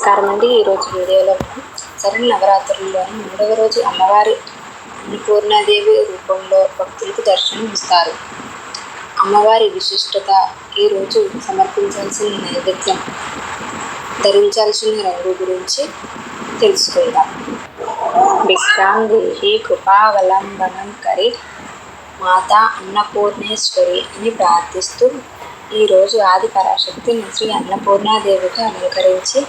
నమస్కారం అండి. ఈరోజు వీడియోలో మనం శరణ్ నవరాత్రుల్లోని మూడవ రోజు అమ్మవారి అన్నపూర్ణాదేవి రూపంలో భక్తులకు దర్శనం ఇస్తారు. అమ్మవారి విశిష్టత ఈరోజు సమర్పించాల్సిన నైవేద్యం ధరించాల్సిన రంగు గురించి తెలుసుకుందాం. భిక్షాం కృపావలంబనం కరి మాత అన్నపూర్ణేశ్వరి అని ప్రార్థిస్తూ ఈరోజు ఆది పరాశక్తిని శ్రీ అన్నపూర్ణాదేవికి అలంకరించి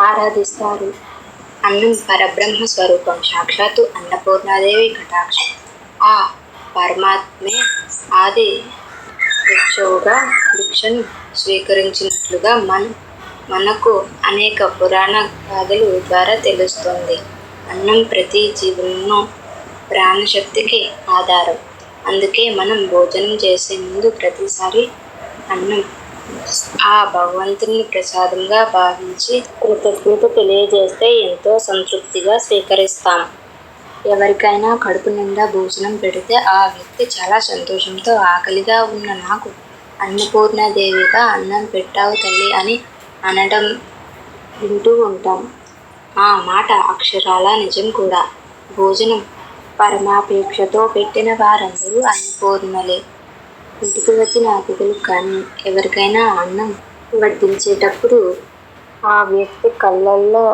ఆరాధిస్తారు. అన్నం పరబ్రహ్మ స్వరూపం. సాక్షాత్తు అన్నపూర్ణాదేవి కటాక్షం. ఆ పరమాత్మే ఆది భిక్షువుగా భిక్షను స్వీకరించినట్లుగా మన మనకు అనేక పురాణ గాథలు ద్వారా తెలుస్తుంది. అన్నం ప్రతి జీవులను ప్రాణశక్తికి ఆధారం. అందుకే మనం భోజనం చేసే ముందు ప్రతిసారి అన్నం ఆ భగవంతుని ప్రసాదంగా భావించి కృతజ్ఞత తెలియజేస్తే ఎంతో సంతృప్తిగా స్వీకరిస్తాం. ఎవరికైనా కడుపు నిండా భోజనం పెడితే ఆ వ్యక్తి చాలా సంతోషంతో ఆకలిగా ఉన్న నాకు అన్నపూర్ణాదేవిగా అన్నం పెట్టావు తల్లి అని అనడం వింటూ ఉంటాం. ఆ మాట అక్షరాల నిజం కూడా. భోజనం పరమాపేక్షతో పెట్టిన వారందరూ అన్నపూర్ణలే. ఇంటికి వచ్చిన అతిథులకు కానీ ఎవరికైనా అన్నం వడ్డించేటప్పుడు ఆ వ్యక్తి కళ్ళల్లో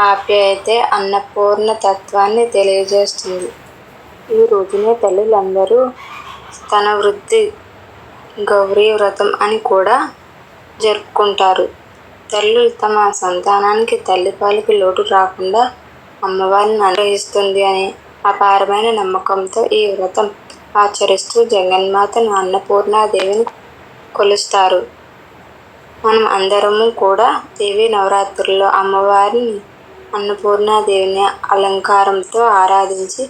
ఆప్యాయతే అన్నపూర్ణ తత్వాన్ని తెలియజేస్తుంది. ఈ రోజునే తల్లులందరూ తన వృద్ధి గౌరీ వ్రతం అని కూడా జరుపుకుంటారు. తల్లులు తమ సంతానానికి తల్లిపాలకి లోటు రాకుండా అమ్మవారిని అనుగ్రహిస్తుంది అనే అపారమైన నమ్మకంతో ఈ వ్రతం ఆచరిస్తూ జగన్మాతను అన్నపూర్ణాదేవిని కొలుస్తారు. మనం అందరము కూడా దేవి నవరాత్రుల్లో అమ్మవారిని అన్నపూర్ణాదేవిని అలంకారంతో ఆరాధించి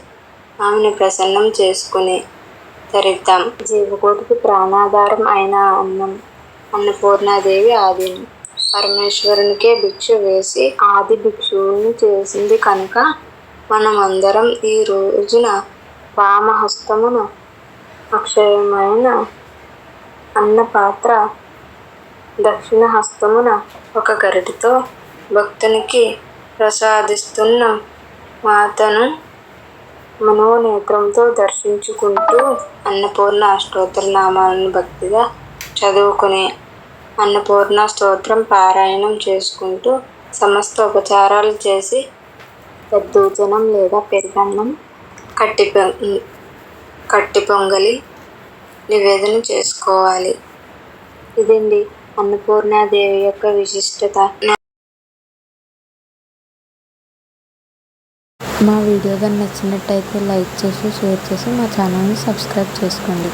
ఆమెను ప్రసన్నం చేసుకుని ధరిద్దాం. జీవకోటికి ప్రాణాధారం అయిన అన్నం అన్నపూర్ణాదేవి ఆదిని పరమేశ్వరునికే భిక్ష వేసి ఆది భిక్షువుని చేసింది కనుక మనం అందరం ఈ రోజున వామహస్తమున అక్షయమైన అన్నపాత్ర దక్షిణ హస్తమున ఒక గరిటతో భక్తునికి ప్రసాదిస్తున్న మాతను మనోనేత్రంతో దర్శించుకుంటూ అన్నపూర్ణ నామాలను భక్తిగా చదువుకునే అన్నపూర్ణ స్తోత్రం పారాయణం చేసుకుంటూ సమస్త ఉపచారాలు చేసి దద్దోజనం లేదా పెరుగన్నం కట్టి కట్టి పొంగలి నివేదన చేసుకోవాలి. ఇదండి అన్నపూర్ణాదేవి యొక్క విశిష్టత. మా వీడియో కానీ నచ్చినట్టయితే లైక్ చేసి షేర్ చేసి మా ఛానల్ని సబ్స్క్రైబ్ చేసుకోండి.